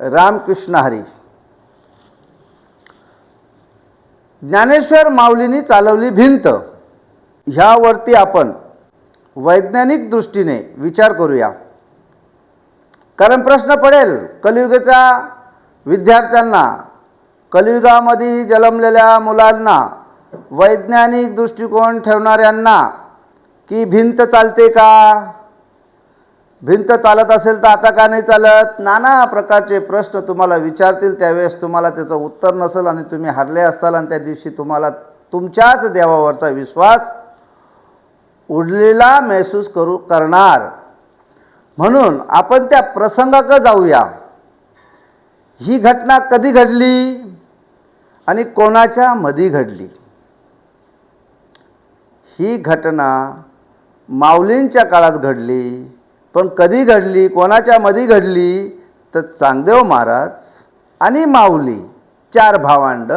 रामकृष्ण हरी. ज्ञानेश्वर माऊलींनी चालवली भिंत. ह्यावरती आपण वैज्ञानिक दृष्टीने विचार करूया. कारण प्रश्न पडेल कलियुगाच्या विद्यार्थ्यांना कलियुगामध्ये जन्मलेल्या मुलांना वैज्ञानिक दृष्टिकोन ठेवणाऱ्यांना की भिंत चालते का? भिंत चालत असेल तर आता का नाही चालत? नाना प्रकारचे प्रश्न तुम्हाला विचारतील त्यावेळेस तुम्हाला त्याचं उत्तर नसेल आणि तुम्ही हरले असाल आणि त्या दिवशी तुम्हाला तुमच्याच देवावरचा विश्वास उडलेला महसूस करू करणार. म्हणून आपण त्या प्रसंगाकडे जाऊया. ही घटना कधी घडली आणि कोणाच्या मधी घडली? ही घटना माऊलींच्या काळात घडली. पण कधी घडली कोणाच्या मधी घडली तर चांगदेव महाराज आणि माऊली चार भावांड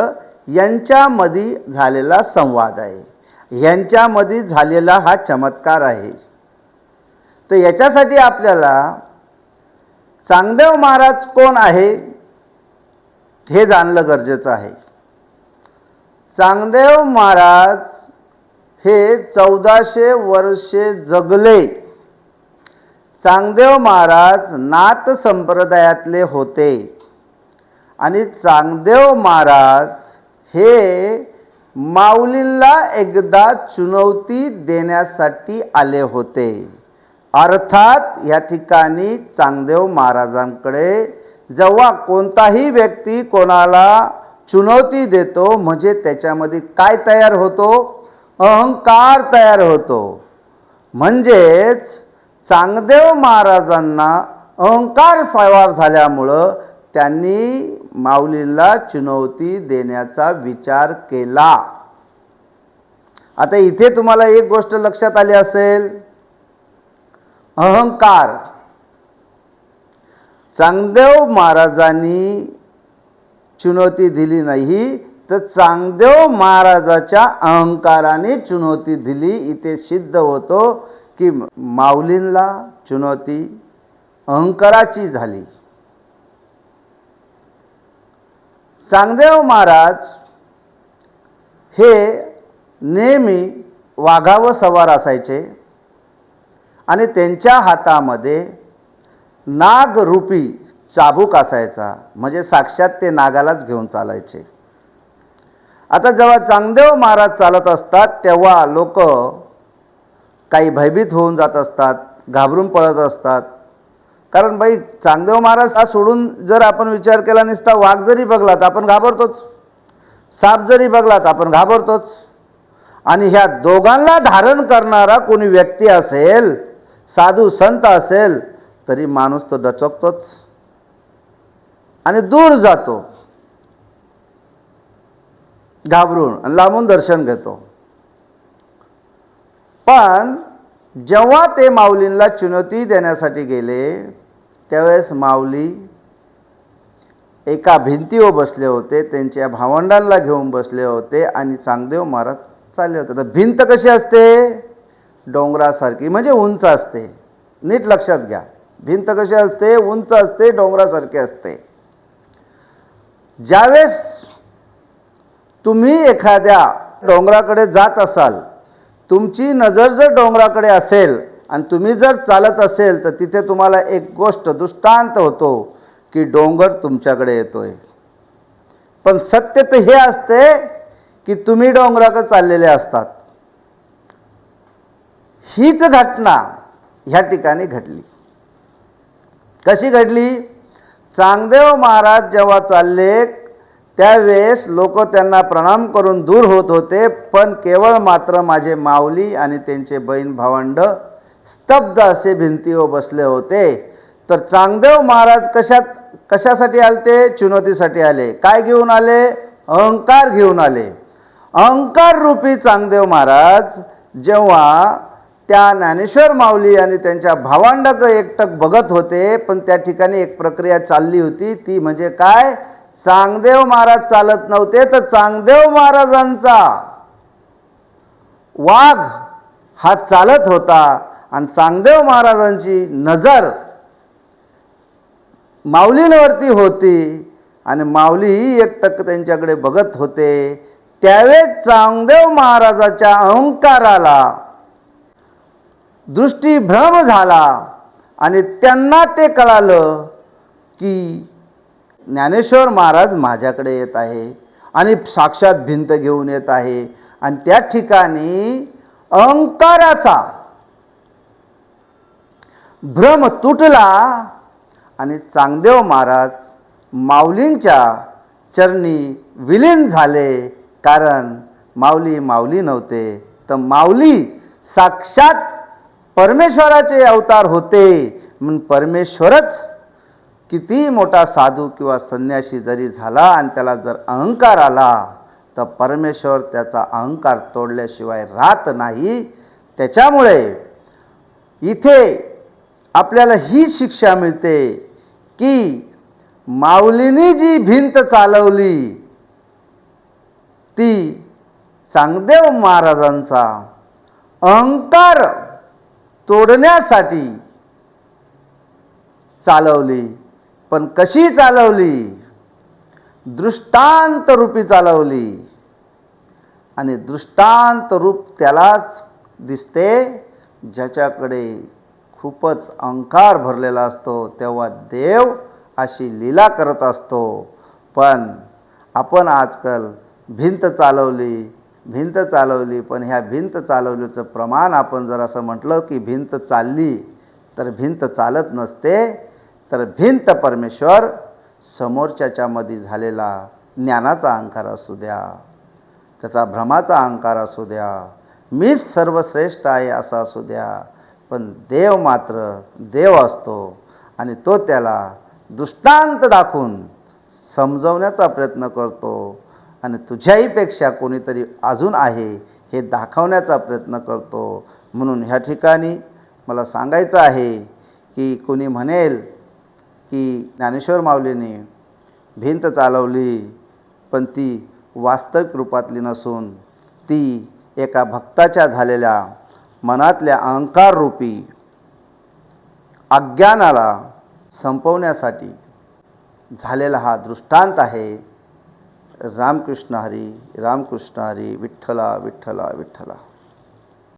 यांच्यामध्ये झालेला संवाद आहे. यांच्यामध्ये झालेला हा चमत्कार आहे. तर याच्यासाठी आपल्याला चांगदेव महाराज कोण आहे हे जाणलं गरजेचं आहे. चांगदेव महाराज हे चौदाशे वर्षे जगले. चांगदेव महाराज नाथ संप्रदायातले होते. आणि चांगदेव महाराज हे माऊलींना एकदा चुनौती देण्यासाठी आले होते. अर्थात या ठिकाणी चांगदेव महाराजांकडे जेव्हा कोणताही व्यक्ती कोणाला चुनौती देतो म्हणजे त्याच्यामध्ये काय तयार होतो? अहंकार तयार होतो. म्हणजेच चांगदेव महाराजांना अहंकार सवार झाल्यामुळं त्यांनी माऊलीला चुनौती देण्याचा विचार केला. आता इथे तुम्हाला एक गोष्ट लक्षात आली असेल. अहंकार. चांगदेव महाराजांनी चुनौती दिली नाही तर चांगदेव महाराजाच्या अहंकाराने चुनौती दिली इथे सिद्ध होतो. की माऊलींला चुनौती अहंकाराची झाली. चांगदेव महाराज हे नेहमी वाघावर सवार असायचे आणि त्यांच्या हातामध्ये नागरूपी चाबूक असायचा. म्हणजे साक्षात ते नागालाच घेऊन चालायचे. आता जेव्हा चांगदेव महाराज चालत असतात तेव्हा लोक काही भयभीत होऊन जात असतात घाबरून पळत असतात. कारण बाई चांगदेव महाराज हा सोडून जर आपण विचार केला नसता वाघ जरी बघला तर आपण घाबरतोच. साप जरी बघला तर आपण घाबरतोच. आणि ह्या दोघांना धारण करणारा कोणी व्यक्ती असेल साधू संत असेल तरी माणूस तो डचकतोच. आणि दूर जातो. घाबरून आणि लांबून दर्शन घेतो. पण जेव्हा ते माऊलींना चुनौती देण्यासाठी गेले त्यावेळेस माऊली एका भिंतीवर बसले होते त्यांच्या भावंडांना घेऊन बसले होते आणि चांगदेव महाराज चालले होते. तर भिंत कशी असते? डोंगरासारखी म्हणजे उंच असते. नीट लक्षात घ्या. भिंत कशी असते? उंच असते डोंगरासारखी असते. ज्यावेळेस तुम्ही एखाद्या डोंगराकडे जात असाल तुमची नजर जर डोंगराकडे असेल आणि तुम्ही जर चालत असेल तर तिथे तुम्हाला एक गोष्ट दृष्टांत होतो की डोंगर तुमच्याकडे येतोय. पण सत्य तर हे असते की तुम्ही डोंगराकडे चाललेले असतात. हीच घटना ह्या ठिकाणी घडली. कशी घडली? चांगदेव महाराज जेव्हा चालले त्यावेळेस लोक त्यांना प्रणाम करून दूर होत होते पण केवळ मात्र माझे माऊली आणि त्यांचे बहीण भावंड स्तब्ध असे भिंतीवर बसले होते. तर चांगदेव महाराज कशात कशासाठी आले ते चुनौतीसाठी आले. काय घेऊन आले? अहंकार घेऊन आले. अहंकार रूपी चांगदेव महाराज जेव्हा त्या ज्ञानेश्वर माऊली आणि त्यांच्या भावांडाकडे एकटक बघत होते पण त्या ठिकाणी एक प्रक्रिया चालली होती ती म्हणजे काय? चांगदेव महाराज चालत नव्हते तर चांगदेव महाराजांचा वाघ हा चालत होता आणि चांगदेव महाराजांची नजर माऊलींवरती होती. आणि माऊलीही एकटक त्यांच्याकडे बघत होते. त्यावेळेस चांगदेव महाराजाच्या अहंकाराला दृष्टीभ्रम झाला. आणि त्यांना ते कळालं की ज्ञानेश्वर महाराज माझ्याकडे येत आहे आणि साक्षात भिंत घेऊन येत आहे. आणि त्या ठिकाणी अहंकाराचा भ्रम तुटला आणि चांगदेव महाराज माऊलींच्या चरणी विलीन झाले. कारण माऊली माऊली नव्हते. तर माऊली साक्षात परमेश्वराचे अवतार होते. म्हणून परमेश्वरच किती मोठा साधू किंवा संन्यासी जरी झाला आणि त्याला जर अहंकार आला तर परमेश्वर त्याचा अहंकार तोडल्याशिवाय राहत नाही. त्याच्यामुळे इथे आपल्याला ही शिक्षा मिळते की माऊलीनी जी भिंत चालवली ती चांगदेव महाराजांचा अहंकार तोडण्यासाठी चालवली. पण कशी चालवली? दृष्टांत रूपी चालवली. आणि दृष्टांत रूप त्यालाच दिसते ज्याच्याकडे खूपच अंकार भरलेला असतो तेव्हा देव अशी लीला करत असतो. पण आपण आजकाल भिंत चालवली भिंत चालवली पण ह्या भिंत चालवलीचं प्रमाण आपण जर असं म्हटलं की भिंत चालली तर भिंत चालत नसते. तर भिंत परमेश्वर समोरच्याच्यामध्ये झालेला ज्ञानाचा अहंकार असू द्या त्याचा भ्रमाचा अहंकार असू द्या मीच सर्वश्रेष्ठ आहे असं असू द्या पण देव मात्र देव असतो आणि तो त्याला दृष्टांत दाखवून समजवण्याचा प्रयत्न करतो आणि तुझ्याहीपेक्षा कोणीतरी अजून आहे हे दाखवण्याचा प्रयत्न करतो. म्हणून ह्या ठिकाणी मला सांगायचं आहे की कोणी म्हणेल की ज्ञानेश्वर माऊलीने भिंत चालवली पण ती वास्तविक रूपातली नसून ती एका भक्ताच्या झालेल्या मनातल्या अहंकाररूपी अज्ञानाला संपवण्यासाठी झालेला हा दृष्टांत आहे. रामकृष्ण हरी रामकृष्ण हरी विठ्ठला विठ्ठला विठ्ठला.